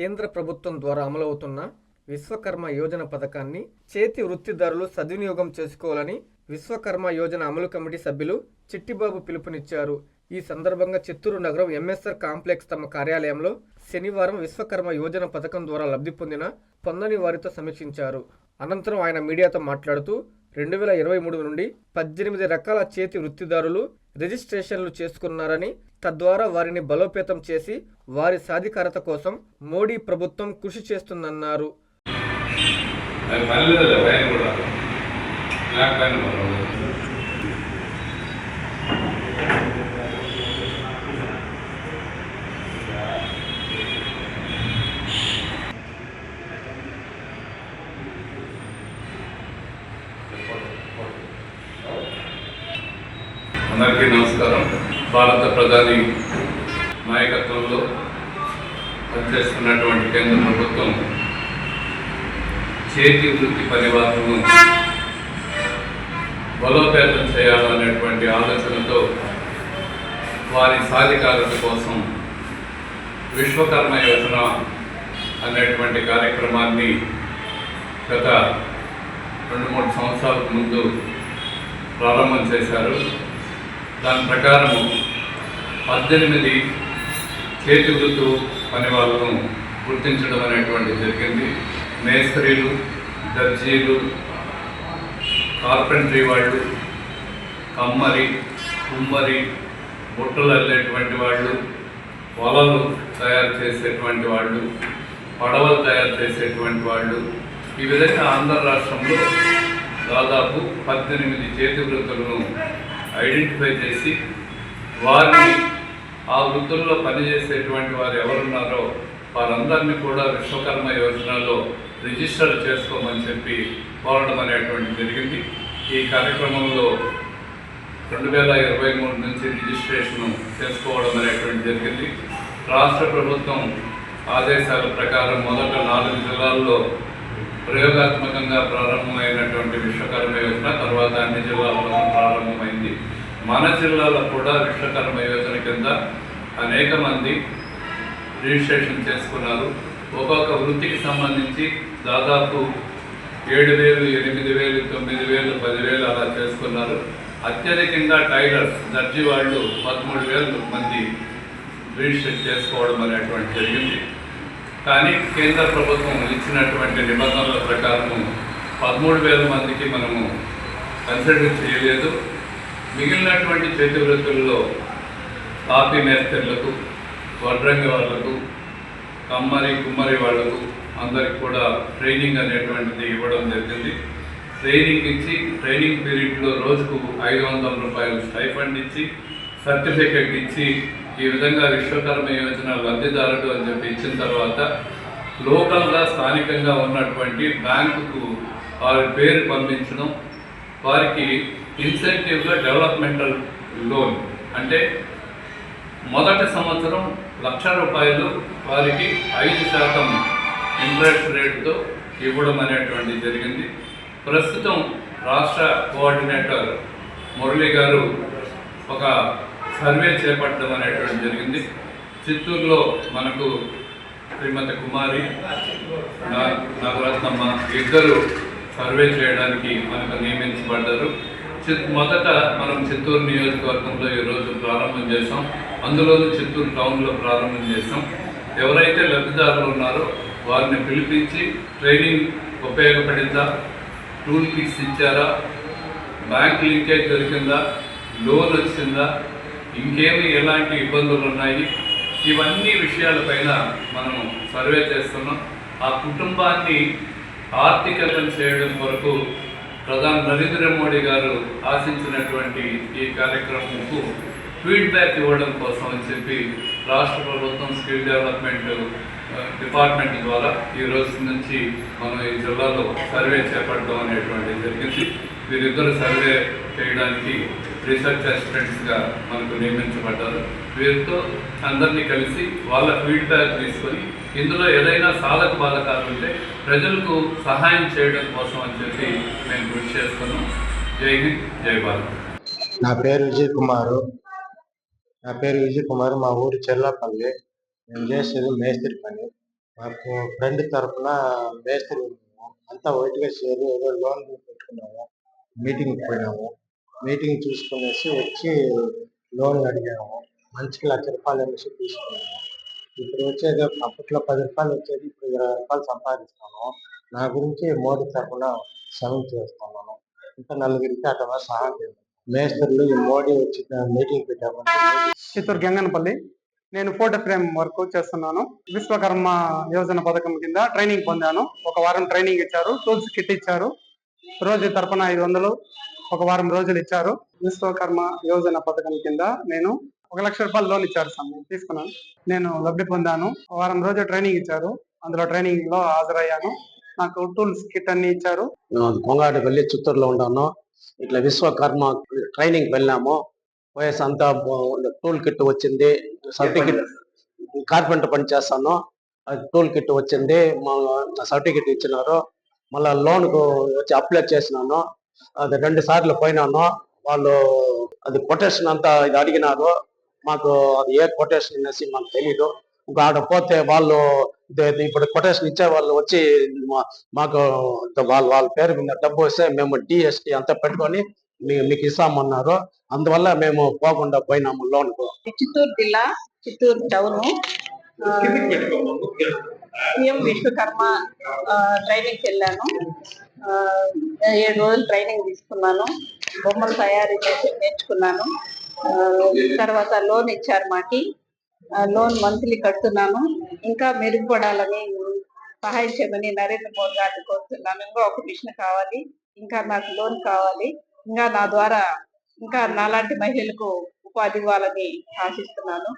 కేంద్ర ప్రభుత్వం ద్వారా అమలవుతున్న విశ్వకర్మ యోజన పథకాన్ని చేతి వృత్తిదారులు సద్వినియోగం చేసుకోవాలని విశ్వకర్మ యోజన అమలు కమిటీ సభ్యులు చిట్టిబాబు పిలుపునిచ్చారు. ఈ సందర్భంగా చిత్తూరు నగరం ఎంఎస్ఆర్ కాంప్లెక్స్ తమ కార్యాలయంలో శనివారం విశ్వకర్మ యోజన పథకం ద్వారా లబ్ధి పొందిన పొందని వారితో సమీక్షించారు. అనంతరం ఆయన మీడియాతో మాట్లాడుతూ రెండు వేల ఇరవై మూడు నుండి పద్దెనిమిది రకాల చేతి వృత్తిదారులు రిజిస్ట్రేషన్లు చేసుకున్నారని తద్వారా వారిని బలోపేతం చేసి వారి సాధికారత కోసం మోడీ ప్రభుత్వం కృషి చేస్తుందన్నారు అది పర్లేదులే పైన కూడా బ్లాక్ పైన పర్వాలేదు అందరికీ నమస్కారం. భారత ప్రధాని నాయకత్వంలో పనిచేస్తున్నటువంటి కేంద్ర ప్రభుత్వం చేతి వృత్తి పరివారను బలోపేతం చేయాలనేటువంటి ఆలోచనతో వారి సాధికారత కోసం విశ్వకర్మ యోజన అనేటువంటి కార్యక్రమాన్ని గత రెండు మూడు సంవత్సరాలకు ముందు ప్రారంభం చేశారు. దాని ప్రకారము పద్దెనిమిది చేతి వృత్తు పని వాళ్ళను గుర్తించడం అనేటువంటి జరిగింది. మేస్త్రీలు దర్జీలు కార్పెంటరీ వాళ్ళు కమ్మరి కుమ్మరి బుట్టలు అల్లేటువంటి వాళ్ళు వలలు తయారు చేసేటువంటి వాళ్ళు పడవలు తయారు చేసేటువంటి వాళ్ళు. ఈ విధంగా ఆంధ్ర రాష్ట్రంలో దాదాపు పద్దెనిమిది చేతి వృత్తులను ఐడెంటిఫై చేసి వారిని ఆ వృత్తుల్లో పనిచేసేటువంటి వారు ఎవరున్నారో వారందరినీ కూడా విశ్వకర్మ యోజనలో రిజిస్టర్ చేసుకోమని చెప్పి కోరడం అనేటువంటి జరిగింది. ఈ కార్యక్రమంలో రెండు వేల ఇరవై మూడు నుంచి రిజిస్ట్రేషన్ చేసుకోవడం అనేటువంటి జరిగింది. రాష్ట్ర ప్రభుత్వం ఆదేశాల ప్రకారం మొదట నాలుగు జిల్లాల్లో ప్రయోగాత్మకంగా ప్రారంభమైనటువంటి విశ్వకర్మ యోజన తర్వాత అన్ని జిల్లాల్లో ప్రారంభమైంది. మన జిల్లాలో కూడా విశ్వకర్మ యోజన కింద అనేక మంది రిజిస్ట్రేషన్ చేసుకున్నారు. ఒక్కొక్క వృత్తికి సంబంధించి దాదాపు ఏడు వేలు ఎనిమిది వేలు తొమ్మిది వేలు పదివేలు అలా చేసుకున్నారు. అత్యధికంగా టైలర్స్ దర్జీ వాళ్ళు పదమూడు వేలు మంది రిజిస్టర్ చేసుకోవడం అనేటువంటి జరిగింది. కానీ కేంద్ర ప్రభుత్వం ఇచ్చినటువంటి నిబంధనల ప్రకారము పదమూడు వేల మందికి మనము కన్సిడర్ చేయలేదు. మిగిలినటువంటి చేతి వృత్తుల్లో కాపీ మేస్త్రులకు వడ్రంగి వాళ్ళకు కమ్మరి కుమ్మరి వాళ్ళకు అందరికి కూడా ట్రైనింగ్ అనేటువంటిది ఇవ్వడం జరిగింది. ట్రైనింగ్ ఇచ్చి ట్రైనింగ్ పీరియడ్లో రోజుకు ఐదు వందల రూపాయలు స్టైఫండ్ ఇచ్చి సర్టిఫికెట్ ఇచ్చి ఈ విధంగా విశ్వకర్మ యోజన లబ్ధిదారుడు అని చెప్పి ఇచ్చిన తర్వాత లోకల్గా స్థానికంగా ఉన్నటువంటి బ్యాంకుకు వారి పేరు పంపించడం వారికి ఇన్సెంటివ్గా డెవలప్మెంటల్ లోన్. అంటే మొదటి సంవత్సరం లక్ష రూపాయలు వారికి ఐదు శాతం ఇంట్రెస్ట్ రేటుతో ఇవ్వడం అనేటువంటి జరిగింది. ప్రస్తుతం రాష్ట్ర కోఆర్డినేటర్ మురళి గారు ఒక సర్వే చేపట్టడం అనేటువంటి జరిగింది. చిత్తూరులో మనకు శ్రీమతి కుమారి నా- నాగరత్నమ్మ ఇద్దరు సర్వే చేయడానికి మనకు నియమించబడ్డారు. చిత్ మొదట మనం చిత్తూరు నియోజకవర్గంలో ఈరోజు ప్రారంభం చేసాం అందులోనూ చిత్తూరు టౌన్లో ప్రారంభం చేసాం ఎవరైతే లబ్ధిదారులు ఉన్నారో వారిని పిలిపించి ట్రైనింగ్ ఉపయోగపడిందా? టూల్ కిట్స్ ఇచ్చారా? బ్యాంక్ లింకేజ్ దొరికిందా? లోన్ వచ్చిందా? ఇంకేమి ఎలాంటి ఇబ్బందులు ఉన్నాయి? ఇవన్నీ విషయాలపైన మనం సర్వే చేస్తున్నాం. ఆ కుటుంబాన్ని ఆర్థికతం చేయడం కొరకు ప్రధాని నరేంద్ర మోడీ గారు ఆశించినటువంటి ఈ కార్యక్రమంకు ఫీడ్బ్యాక్ ఇవ్వడం కోసం అని చెప్పి రాష్ట్ర ప్రభుత్వం స్కిల్ డెవలప్మెంట్ డిపార్ట్మెంట్ ద్వారా ఈ రోజు నుంచి మనం ఈ జిల్లాలో సర్వే చేపట్టడం అనేటువంటి జరిగింది. వీరిద్దరు సర్వే చేయడానికి రీసెర్చ్ అసిస్టెంట్స్గా మనకు నియమించబడ్డారు. వీరితో అందరినీ కలిసి వాళ్ళ ఫీడ్బ్యాక్ తీసుకొని ఇందులో ఏదైనా సాధక బాధకాలు ఉంటే ప్రజలకు సహాయం చేయడం కోసం అని చెప్పి మేము కృషి చేస్తున్నాం. జై హింద్ జై భారత్. నా పేరు విజయ్ కుమారు. నా పేరు విజయ్ కుమార్. మా ఊరు చెర్లాపల్లి. మేము చేసేది మేస్త్రి పని. మాకు ఫ్రెండ్ తరఫున మేస్త్రి ఉన్నాము. అంతా వైట్గా చేరి ఏదో లోన్ పెట్టుకున్నాము. మీటింగ్ పోయినాము. మీటింగ్ చూసుకునేసి వచ్చి లోన్ అడిగాము. మంచికి లక్ష రూపాయలు అనేసి తీసుకున్నాము. ఇప్పుడు వచ్చేది అప్పట్లో పది రూపాయలు వచ్చేది ఇప్పుడు ఇరవై రూపాయలు సంపాదిస్తాను నా గురించి మోడీ తరఫున శ్రమం చేస్తున్నాను. ఇంకా నలుగురికి అక్కడ సహాయం మేస్త్రులు ఈ మోడీ వచ్చి మీటింగ్ పెట్టాము. చిత్తూరు గంగనపల్లి. నేను ఫోటో ఫ్రేమ్ వర్క్ చేస్తున్నాను. విశ్వకర్మ యోజన పథకం కింద ట్రైనింగ్ పొందాను. ఒక వారం ట్రైనింగ్ ఇచ్చారు. టూల్స్ కిట్ ఇచ్చారు. రోజు తరపున ఐదు వందలు. ఒక వారం రోజులు ఇచ్చారు. విశ్వకర్మ యోజన పథకం కింద నేను ఒక లక్ష రూపాయలు లోన్ ఇచ్చారు సార్ నేను తీసుకున్నాను. నేను లబ్ధి పొందాను. వారం రోజు ట్రైనింగ్ ఇచ్చారు. అందులో ట్రైనింగ్లో హాజరయ్యాను. నాకు టూల్స్ కిట్ అన్ని ఇచ్చారు. కొంగాటి వెళ్ళి చిత్తూరులో ఉన్నాను ఇట్లా విశ్వకర్మ ట్రైనింగ్ వెళ్ళాము. వయసు అంతా టూల్ కిట్ వచ్చింది. సర్టిఫికెట్ కార్పెంటర్ పని చేస్తాను. అది టూల్ కిట్ వచ్చింది. మా సర్టిఫికెట్ ఇచ్చినారు. మళ్ళా లోన్కు వచ్చి అప్లై చేసినాను. అది రెండు సార్లు పోయినాను. వాళ్ళు అది కొటేషన్ అంతా ఇది అడిగినారు. మాకు అది ఏ కొటేషన్ అనేసి మాకు తెలీదు. ఇంకా ఆడ పోతే వాళ్ళు ఇప్పుడు కొటేషన్ ఇచ్చే వాళ్ళు వచ్చి మాకు వాళ్ళ వాళ్ళ పేరు మీద డబ్బు వస్తే మేము డిఎస్టి అంతా పెట్టుకొని మీకు ఇస్తామన్నారు. అందువల్ల మేము పోకుండా పోయినాము లోన్కు చిత్తూరు జిల్లా చిత్తూరు టౌన్. సీఎం విశ్వకర్మ ట్రైనింగ్కి వెళ్ళాను. ఏడు రోజులు ట్రైనింగ్ తీసుకున్నాను. బొమ్మలు తయారీ చేసి నేర్చుకున్నాను. తర్వాత లోన్ ఇచ్చారు మాకి. లోన్ మంత్లీ కడుతున్నాను. ఇంకా మెరుగుపడాలని సహాయం చేయమని నరేంద్ర మోదీ గారిని కోరుతున్నాను. ఇంకా ఒక మిషన్ కావాలి. ఇంకా నాకు లోన్ కావాలి. ఇంకా నా ద్వారా ఇంకా నాలాంటి మహిళలకు ఉపాధి ఇవ్వాలని ఆశిస్తున్నాను.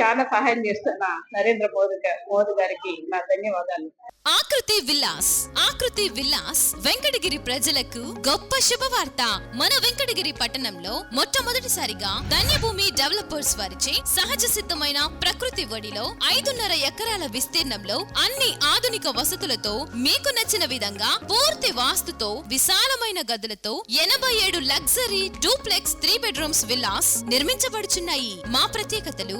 చాలా సహాయం చేస్తున్న నరేంద్ర మోదీ మోదీ గారికి నా ధన్యవాదాలు. ఆకృతి విల్లాస్ ఆకృతి విల్లాస్ వెంకటగిరి ప్రజలకు గొప్ప శుభవార్త. మన వెంకటగిరి పట్టణంలో మొట్టమొదటిసారిగా ధన్యభూమి డెవలపర్స్ వారిచే సహజ సిద్ధమైన ప్రకృతి ఒడిలో ఐదున్నర ఎకరాల విస్తీర్ణంలో అన్ని ఆధునిక వసతులతో మీకు నచ్చిన విధంగా పూర్తి వాస్తుతో విశాలమైన గదులతో ఎనభై ఏడు luxury duplex three bedrooms villas నిర్మించబడుచున్నాయి. మా ప్రత్యేకతలు